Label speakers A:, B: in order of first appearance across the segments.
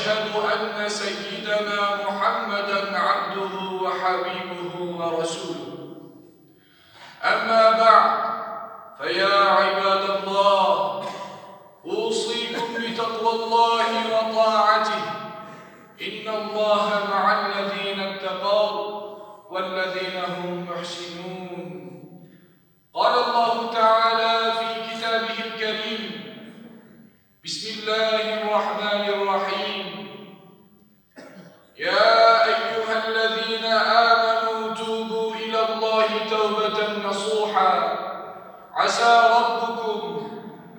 A: ونشهد أن سيدنا محمدا عبده وحبيبه ورسوله. أما بعد فيا عباد الله أوصيكم بتقوى الله وطاعته. إن الله مع الذين اتقوا والذين هم محسنون. قال الله الله توبة نصوحا. عسى ربكم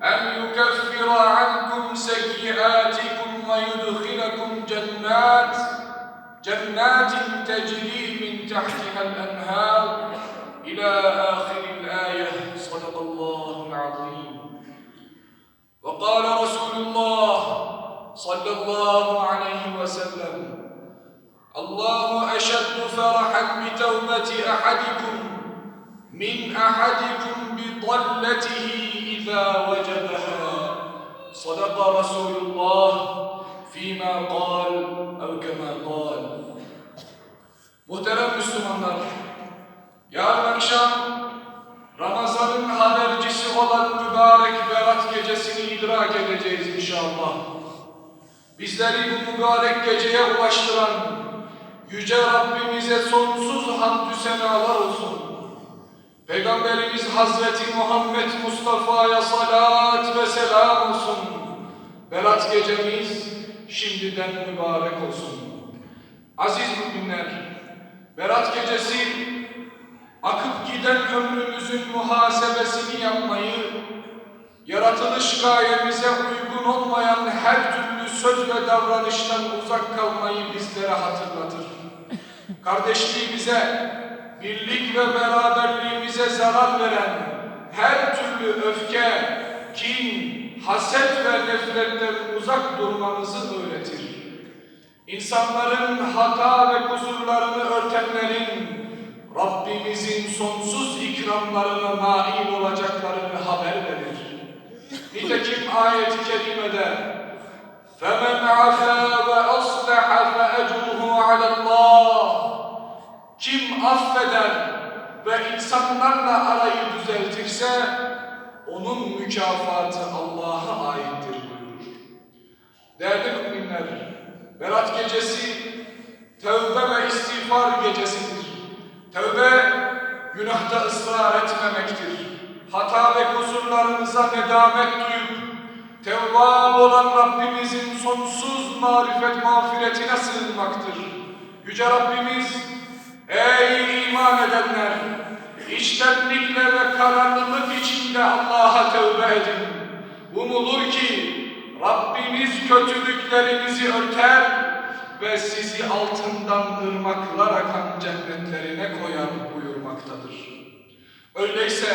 A: أن يكفر عنكم سيئاتكم ويدخلكم جنات جنات تجري من تحتها الأنهار إلى آخر أحدكم بضلته إذا وجدها صدق رسول الله فيما قال أو كما قال Muhterem Müslümanlar, yarın akşam Ramazan'ın habercisi olan mübarek Berat gecesini idrak edeceğiz inşallah. Bizleri bu mübarek geceye ulaştıran Yüce Rabbimize sonsuz hamdü senalar olsun. Peygamberimiz Hazreti Muhammed Mustafa'ya salat ve selam olsun. Berat gecemiz şimdiden mübarek olsun. Aziz müminler, Berat gecesi akıp giden ömrümüzün muhasebesini yapmayı, yaratılış gayemize uygun olmayan her türlü söz ve davranıştan uzak kalmayı bizlere hatırlatır. Kardeşliğimize, birlik ve beraberliğimize zarar veren her türlü öfke, kin, haset ve nefretten uzak durmamızı öğretir. İnsanların hata ve kusurlarını örtenlerin Rabbimizin sonsuz ikramlarına nail olacaklarını haber verir. Nitekim ayet-i kerimede فَمَنْ عَفَا وَأَصْلَحَ فَأَجْرُهُ عَلَى اللّٰهِ kim affeder ve insanlarla arayı düzeltirse onun mükafatı Allah'a aittir buyurur. Değerli müminler, Berat gecesi tövbe ve istiğfar gecesidir. Tövbe günahta ısrar etmemektir. Hata ve kusurlarımıza nedamet duyup Tevvab olan Rabbimizin sonsuz marifet mağfiretine sığınmaktır. Yüce Rabbimiz, ey iman edenler, içtenlikle ve kararlılık içinde Allah'a tövbe edin. Umulur ki Rabbimiz kötülüklerinizi örter ve sizi altından ırmaklar akan cennetlerine koyar buyurmaktadır. Öyleyse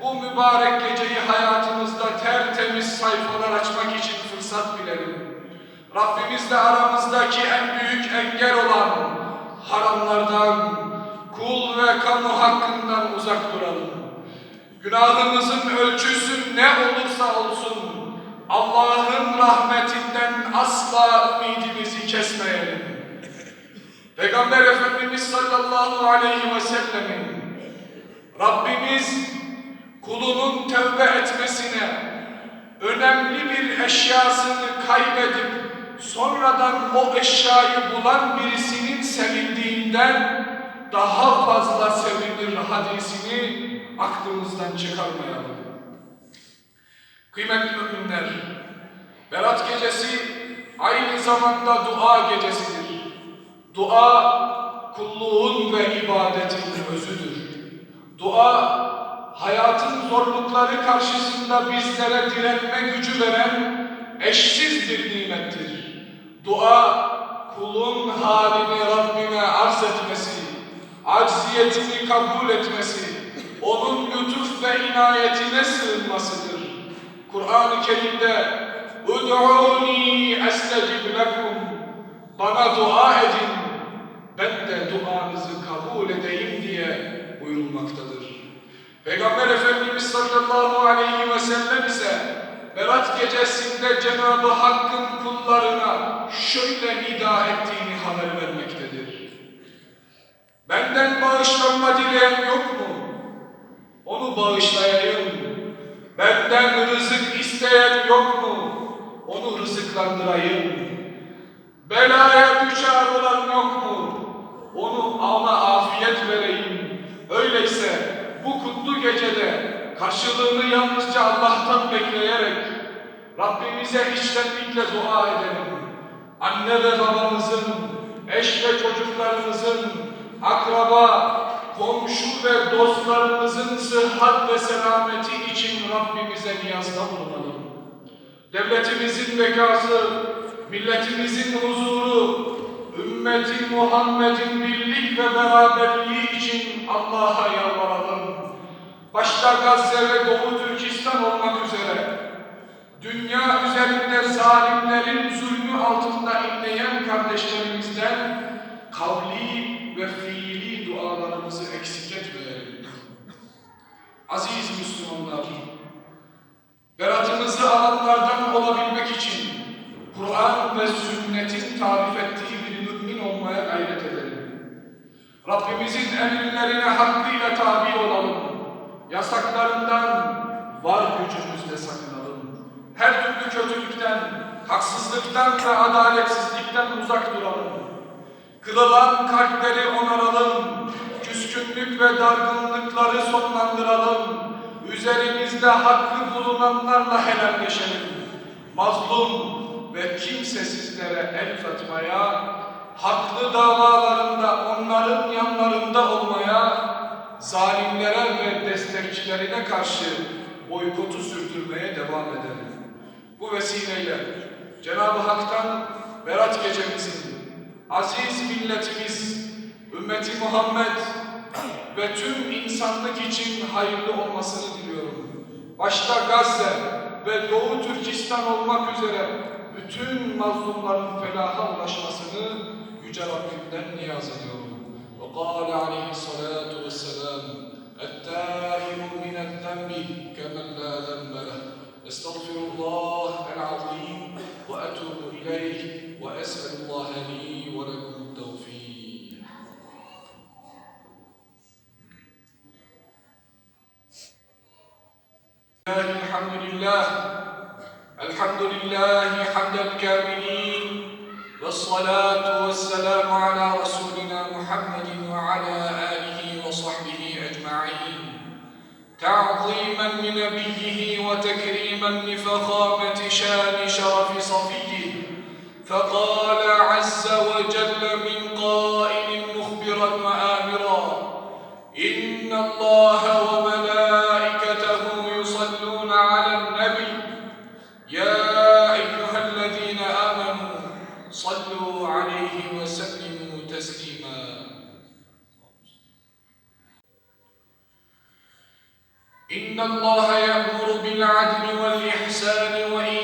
A: bu mübarek geceyi hayatımızda tertemiz sayfalar açmak için fırsat bilelim. Rabbimizle aramızdaki en büyük engel olan haramlardan, kul ve kamu hakkından uzak duralım. Günahımızın ölçüsü ne olursa olsun Allah'ın rahmetinden asla ümidimizi kesmeyelim. Peygamber Efendimiz sallallahu aleyhi ve sellemin Rabbimiz kulunun tövbe etmesine önemli bir eşyasını kaybedip sonradan o eşyayı bulan birisinin sevindiğinden daha fazla sevinir hadisini aklımızdan çıkarmayalım. Kıymetli müminler, Berat gecesi aynı zamanda dua gecesidir. Dua kulluğun ve ibadetin özüdür. Dua hayatın zorlukları karşısında bizlere direnme gücü veren eşsiz bir nimettir. Dua, kulun halini Rabbine arz etmesi, acziyetini kabul etmesi, onun lütuf ve inayetine sığınmasıdır. Kur'an-ı Kerim'de "Ud'uni estecib lekum" Bana dua edin, ben de duanızı kabul edeyim diye buyurulmaktadır. Peygamber Efendimiz sallallahu aleyhi ve sellem Berat gecesinde Cenab-ı Hakk'ın kullarına şöyle nida ettiğini haber vermektedir. Benden bağışlanma dileyen yok mu? Onu bağışlayayım. Benden rızık isteyen yok mu? Onu rızıklandırayım. Belaya düşer olan yok mu? Onu ona afiyet vereyim. Öyleyse bu kutlu gecede karşılığını yalnızca Allah'tan bekleyerek Rabbimize içtenlikle dua edelim. Anne ve babamızın, eş ve çocuklarımızın, akraba, komşu ve dostlarımızın sıhhat ve selameti için Rabbimize niyazda bulunalım. Devletimizin bekası, milletimizin huzuru, ümmeti Muhammed'in birlik ve beraberliği için Allah'a yalvaralım. Başta Gazze ve Doğu Türkistan olmak dünya üzerinde zalimlerin zulmü altında inleyen kardeşlerimizden kavli ve fiili dualarımızı eksik etmeyelim. Aziz Müslümanlar, Beratımızı alanlardan olabilmek için Kur'an ve sünnetin tarif ettiği bir mümin olmaya gayret edelim. Rabbimizin emirlerine hakkıyla tabi olalım. Yasaklarından haksızlıktan ve adaletsizlikten uzak duralım. Kırılan kalpleri onaralım. Küskünlük ve dargınlıkları sonlandıralım. Üzerimizde hakkı bulunanlarla helalleşelim. Mazlum ve kimsesizlere el uzatmaya, haklı davalarında onların yanlarında olmaya, zalimlere ve destekçilerine karşı boykotu sürdürmeye devam edelim. Bu vesileyle Cenab-ı Hak'tan Berat gecemizin aziz milletimiz, ümmeti Muhammed ve tüm insanlık için hayırlı olmasını diliyorum. Başta Gazze ve Doğu Türkistan olmak üzere bütün mazlumların felaha ulaşmasını Yüce Rabbimden niyaz ediyorum. وقال عليه الصلاة والسلام التائب من الذنب كمن لا ذنب له استغفر الله العظيم وأتوب إليه وأسأل الله لي ولكم التوفيق. الحمد لله الحمد لله حمد الكاملين والصلاة والسلام على رسولنا محمد وعلى آله وصحبه أجمعين تعظيما لنبيه وتكريما لفخامة شان شرف صفيه. فقال عز وجل من قائل مخبرا وآمرا إن الله وملائكته إن الله يأمر بالعدل والإحسان وإيتاء